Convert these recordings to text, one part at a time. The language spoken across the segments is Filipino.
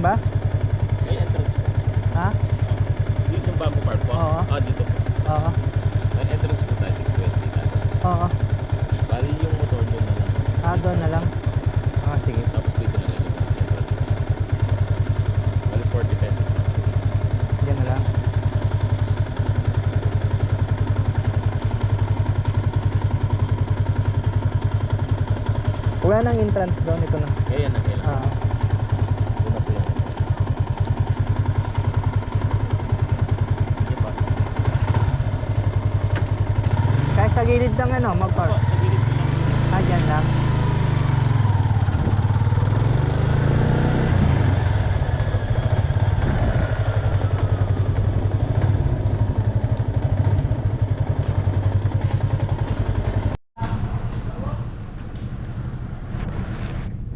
ba? May entrance po. Ha? Dito yung bamboo park po? Oo. Ah, dito po. Oo. May entrance po tayo. 20 entrance. Oo. Bali yung motor doon na lang. Ah, doon na lang. Ah, sige. Tapos dito na lang yung entrance. Bali 40 pesos. Yan na lang. Wala nang entrance doon. Ito na. Yan na. Yan na. Ah, Doon na po yung Sige pa. kahit sa gilid ng ano, mag-park. sa gilid. Ah, dyan lang.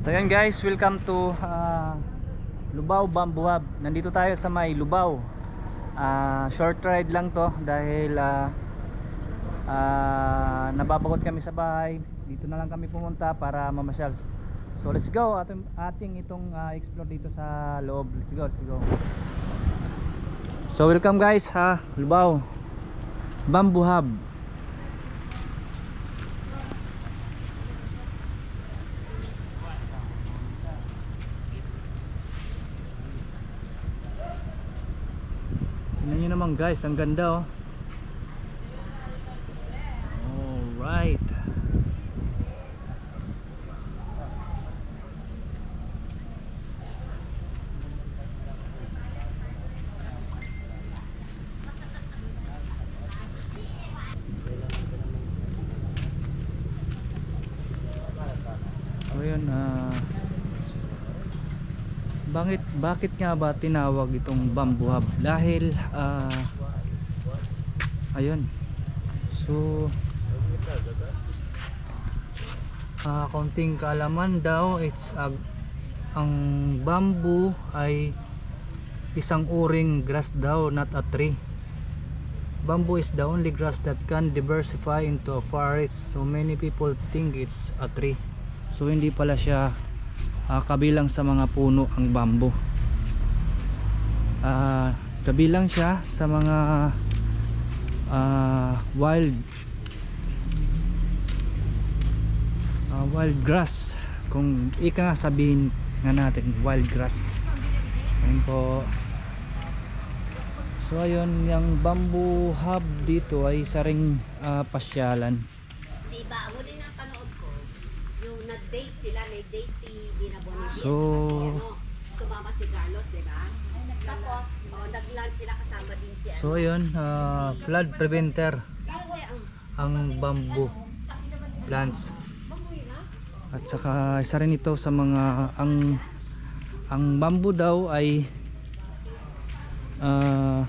So yun guys, welcome to ah, Lubao Bamboo Hub. Nandito tayo sa may Lubao. Ah, short ride lang to dahil ah, Ah, nababagot kami sa bahay. Dito na lang kami pumunta para mamasyal. So let's go ating ating itong ah, explore dito sa loob. Let's go, let's go. So welcome guys ha, Lubao. Bamboo Hub. Tingnan nyo naman guys, ang ganda oh. Alright. Yun, ah bakit bakit nga ba tinawag itong bamboo hub? Dahil ah ayun. So Ah, konting kaalaman daw, it's ag ang bamboo ay isang uring grass daw, not a tree. Bamboo is the only grass that can diversify into a forest. So many people think it's a tree. So hindi pala siya ah, kabilang sa mga puno ang bamboo. Ah, kabilang siya sa mga ah, wild uh, wild grass kung ika nga sabihin nga natin wild grass ayun po so ayun yung bamboo hub dito ay isa ring ah, pasyalan Diba, ang huli na panood ko, yung nag-date sila, may date si Gina Bonifacio. So- si ano, sumama si Carlos, diba? Tapos, oh, nag-lunch sila kasama din si ano. so ayun ah, flood preventer ang bamboo plants at saka isa rin ito sa mga ang ang bamboo daw ay ah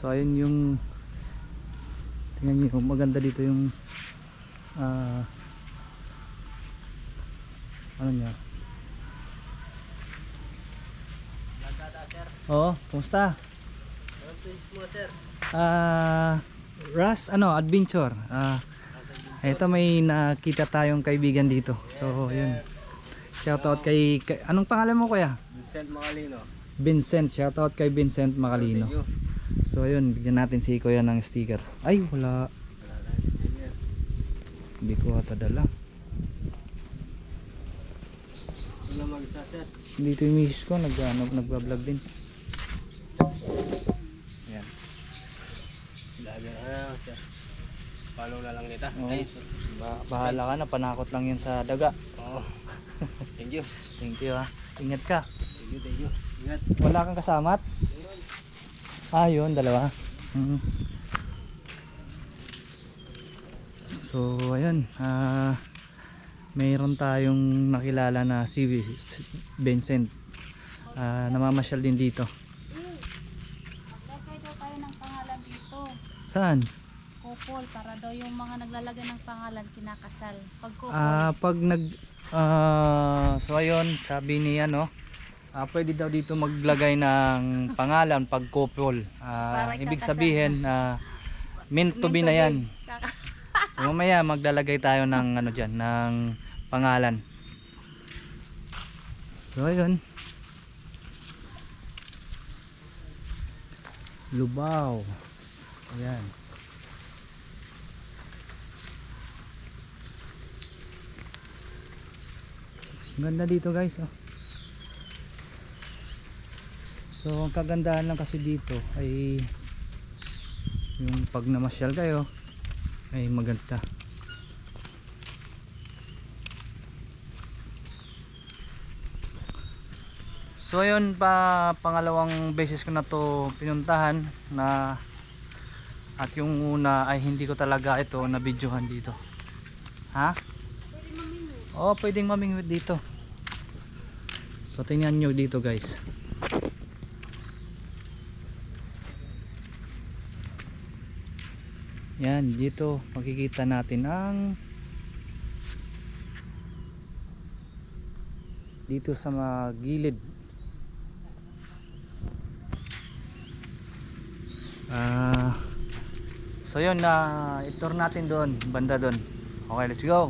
So ayun yung tingnan niyo maganda dito yung ah ano niya? Oo, kumusta? Ah, Ras ano, adventure. Ah, ito may nakita tayong kaibigan dito. So, yun. Shoutout kay, kay anong pangalan mo kuya? Vincent Macalino. Vincent, shoutout kay Vincent Macalino. So ayun, bigyan natin si Kuya ng sticker. Ay, wala. Hindi ko ata dala. Dito yung misis ko, nag, ano, nagbablog din. Ayan. Dami na, sir. Follow na lang kita. Oo. Ay, sir. Ba bahala ka na, panakot lang yun sa daga. Oo. Thank you. Thank you ha. Ingat ka. Thank you, thank you. Ingat. Wala kang kasamat? Ah, yun, dalawa. Mhm. So, ayun. Ah, mayroon tayong nakilala na si Vincent. ah, namamasyal din dito. Maglagay daw tayo ng pangalan dito. Saan? Couple, para daw yung mga naglalagay ng pangalan kinakasal. Pag couple, Ah, pag nag ah, so ayun, sabi niya no. Ah, pwede daw dito maglagay ng pangalan pag couple. Para ibig sabihin na meant to be na yan. So mamaya maglalagay tayo ng ano diyan, ng pangalan. So ayun. Lubaw. Ayan. Ganda dito guys oh. So ang kagandahan lang kasi dito ay yung pag namasyal kayo ay maganda. So ayun pa pangalawang beses ko na to pinuntahan na at yung una ay hindi ko talaga ito na videohan dito. Ha? Oo, pwedeng mamingwit dito. So tingnan nyo dito guys. Yan, dito makikita natin ang dito sa mga gilid. Ah, so yun na i-tour natin doon, banda doon. Okay, let's go.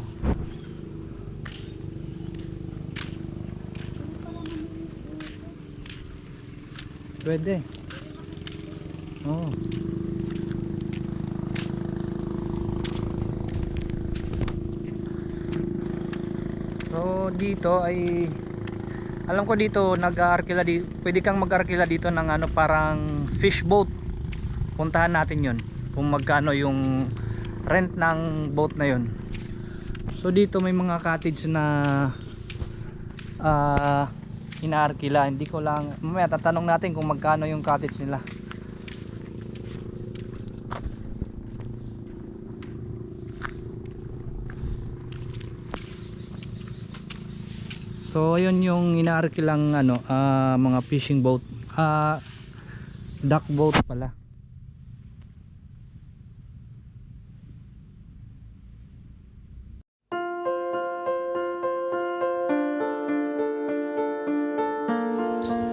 Pwede. Oh. So dito ay alam ko dito nag-arkila di pwede kang mag-arkila dito ng ano parang fish boat. Puntahan natin 'yon. Kung magkano yung rent ng boat na 'yon. So dito may mga cottage na ah inaarkila. Hindi ko lang mamaya tatanong natin kung magkano yung cottage nila. So ayun yung inaarkilang ano ah, mga fishing boat. Ah duck boat pala.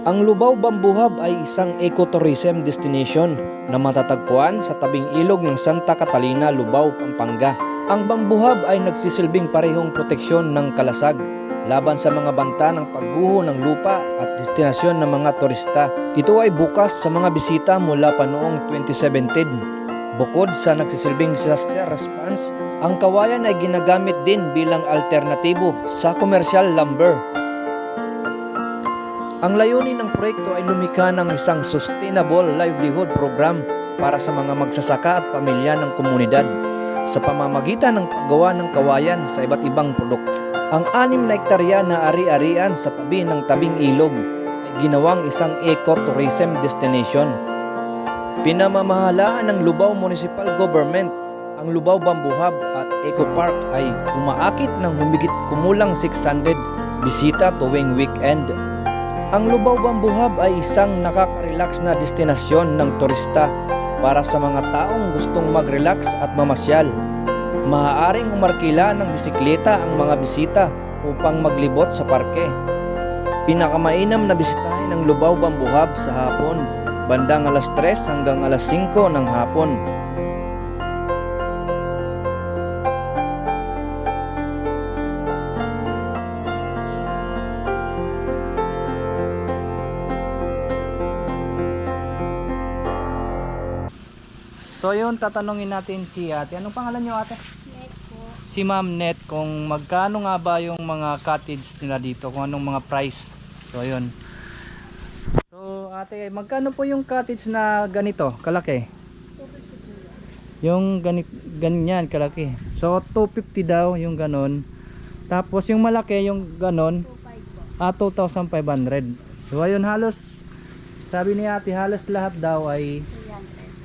Ang Lubao Bamboo Hub ay isang ecotourism destination na matatagpuan sa tabing ilog ng Santa Catalina, Lubao, Pampanga. Ang Bamboo Hub ay nagsisilbing parehong proteksyon ng kalasag laban sa mga banta ng pagguho ng lupa at destinasyon ng mga turista. Ito ay bukas sa mga bisita mula pa noong 2017. Bukod sa nagsisilbing disaster response, ang kawayan ay ginagamit din bilang alternatibo sa commercial lumber ang layunin ng proyekto ay lumikha ng isang sustainable livelihood program para sa mga magsasaka at pamilya ng komunidad sa pamamagitan ng paggawa ng kawayan sa iba't ibang produkto. Ang anim na hektarya na ari-arian sa tabi ng tabing ilog ay ginawang isang eco-tourism destination. Pinamamahalaan ng Lubao Municipal Government ang Lubao Bamboo Hub at Eco Park ay umaakit ng humigit kumulang 600 bisita tuwing weekend ang Lubao Bamboo Hub ay isang nakaka-relax na destinasyon ng turista para sa mga taong gustong mag-relax at mamasyal. Maaaring umarkila ng bisikleta ang mga bisita upang maglibot sa parke. Pinakamainam na bisitahin ang Lubao Bamboo Hub sa hapon, bandang alas 3 hanggang alas 5 ng hapon. So yun tatanungin natin si ate. Anong pangalan niyo ate? Net po. Si Ma'am Net kung magkano nga ba yung mga cottage nila dito, kung anong mga price. So yun. So ate, magkano po yung cottage na ganito, kalaki? Yung ganit ganyan kalaki. So 250 daw yung ganon. Tapos yung malaki yung ganon, 2.5 po. ah 2,500. So ayun halos sabi ni ate halos lahat daw ay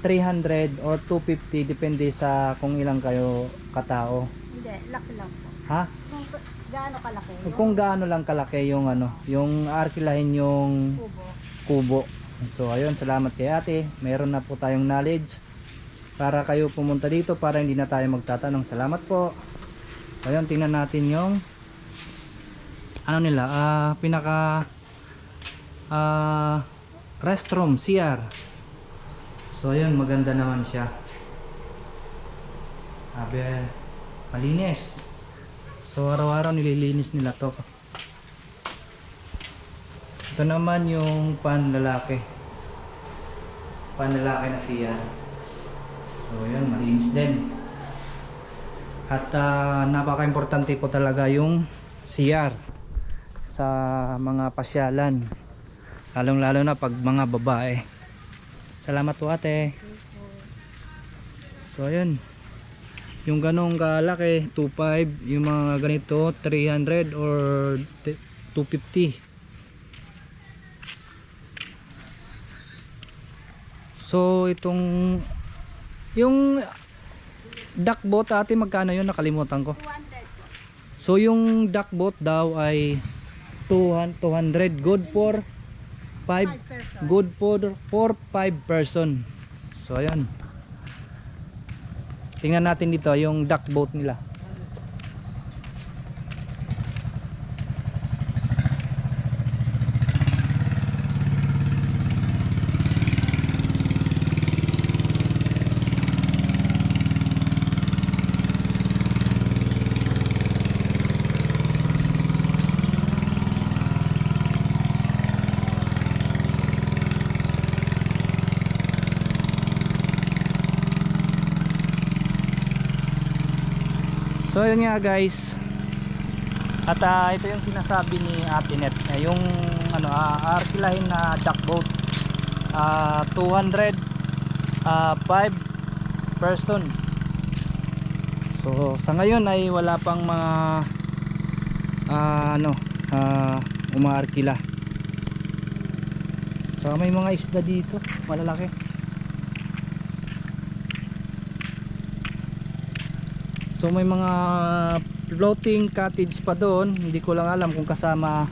300. 300 or 250 depende sa kung ilang kayo katao. Hindi, laki lang po. Ha? Kung gaano kalaki? Kung gaano lang kalaki yung ano, yung arkilahin yung kubo. kubo. So ayun, salamat kay ate. Meron na po tayong knowledge para kayo pumunta dito para hindi na tayo magtatanong. Salamat po. Ayun, tingnan natin yung ano nila, ah pinaka ah restroom, CR. So ayun, maganda naman siya. Sabi, malinis. So araw-araw nililinis nila to. Ito naman yung panlalaki. Panlalaki na siya. So yun, malinis din. At ah, napaka-importante po talaga yung CR sa mga pasyalan. Lalong lalo na pag mga babae. Salamat po ate. So ayun. Yung ganong kalaki, 2.5. Yung mga ganito, 300 or 250. So itong yung duck boat ate magkano yun nakalimutan ko. 200 So yung duck boat daw ay 200 200 good for 5 person. good for for 5 person. So ayan. Tingnan natin dito yung duck boat nila. So yun nga guys. At ah, ito yung sinasabi ni Ate Net, eh, yung ano uh, arkilahin na duck boat. Ah, 200 ah, 5 person. So sa ngayon ay wala pang mga ah, ano ah, umaarkila. So may mga isda dito, malalaki. So may mga floating cottage pa doon. Hindi ko lang alam kung kasama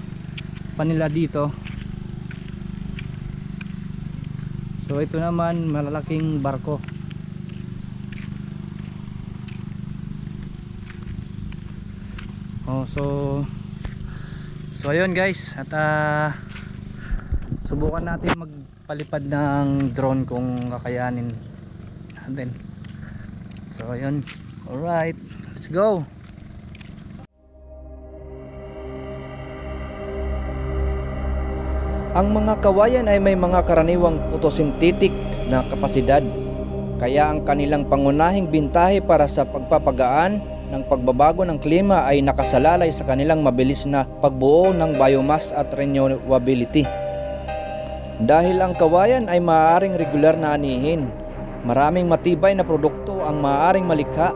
pa nila dito. So ito naman malalaking barko. Oh, so So ayun guys, at ah, subukan natin magpalipad ng drone kung kakayanin natin. So ayun. Alright, let's go. Ang mga kawayan ay may mga karaniwang photosynthetic na kapasidad. Kaya ang kanilang pangunahing bintahe para sa pagpapagaan ng pagbabago ng klima ay nakasalalay sa kanilang mabilis na pagbuo ng biomass at renewability. Dahil ang kawayan ay maaaring regular na anihin, maraming matibay na produkto ang maaaring malikha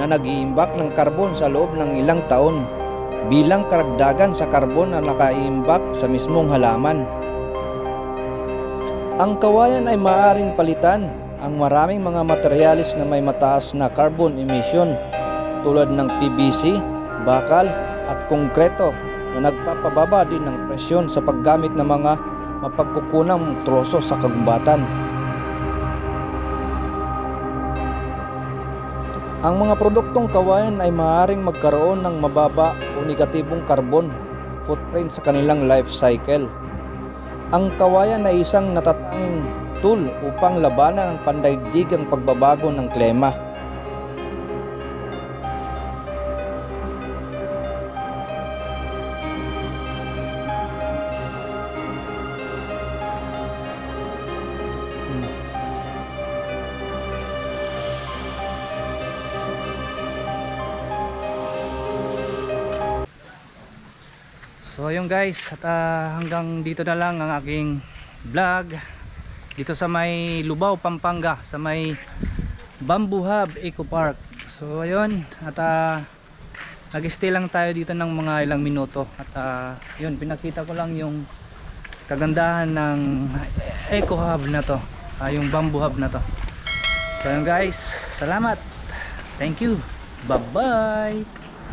na nag-iimbak ng karbon sa loob ng ilang taon bilang karagdagan sa karbon na nakaimbak sa mismong halaman. Ang kawayan ay maaaring palitan ang maraming mga materyales na may mataas na carbon emission tulad ng PVC, bakal at konkreto na nagpapababa din ng presyon sa paggamit ng mga mapagkukunang troso sa kagubatan. Ang mga produktong kawayan ay maaaring magkaroon ng mababa o negatibong carbon footprint sa kanilang life cycle. Ang kawayan ay isang natatanging tool upang labanan ang pandaigdigang pagbabago ng klima. So ayun guys, at ah, hanggang dito na lang ang aking vlog dito sa may Lubao, Pampanga, sa may Bamboo Hub Eco Park. So ayun, at uh, nag-stay lang tayo dito ng mga ilang minuto at ah, yun, pinakita ko lang yung kagandahan ng Eco Hub na to, ah, yung Bamboo Hub na to. So ayun guys, salamat. Thank you. Bye-bye!